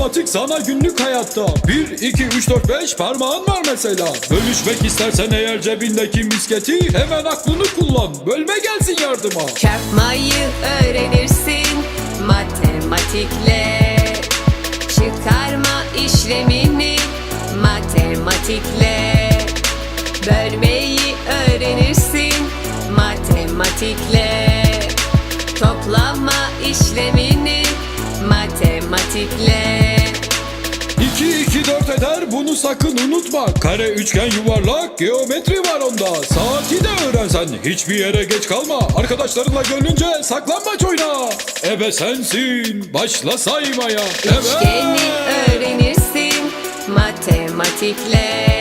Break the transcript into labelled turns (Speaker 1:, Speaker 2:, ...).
Speaker 1: Matematik sana günlük hayatta. 1, 2, 3, 4, 5 parmağın var mesela. Bölüşmek istersen eğer cebindeki misketi Hemen aklını kullan. Bölme gelsin yardıma.
Speaker 2: Çarpmayı öğrenirsin matematikle. Çıkarma işlemini matematikle. Bölmeyi öğrenirsin matematikle. Toplama işlemini matematikle.
Speaker 1: 2, 2, 4 eder bunu sakın unutma. Kare, üçgen, yuvarlak geometri var onda. Saati de öğrensen hiçbir yere geç kalma. Arkadaşlarınla görünce saklanmaç oyna. Ebe sensin başla saymaya.
Speaker 2: Üçgeni öğrenirsin matematikle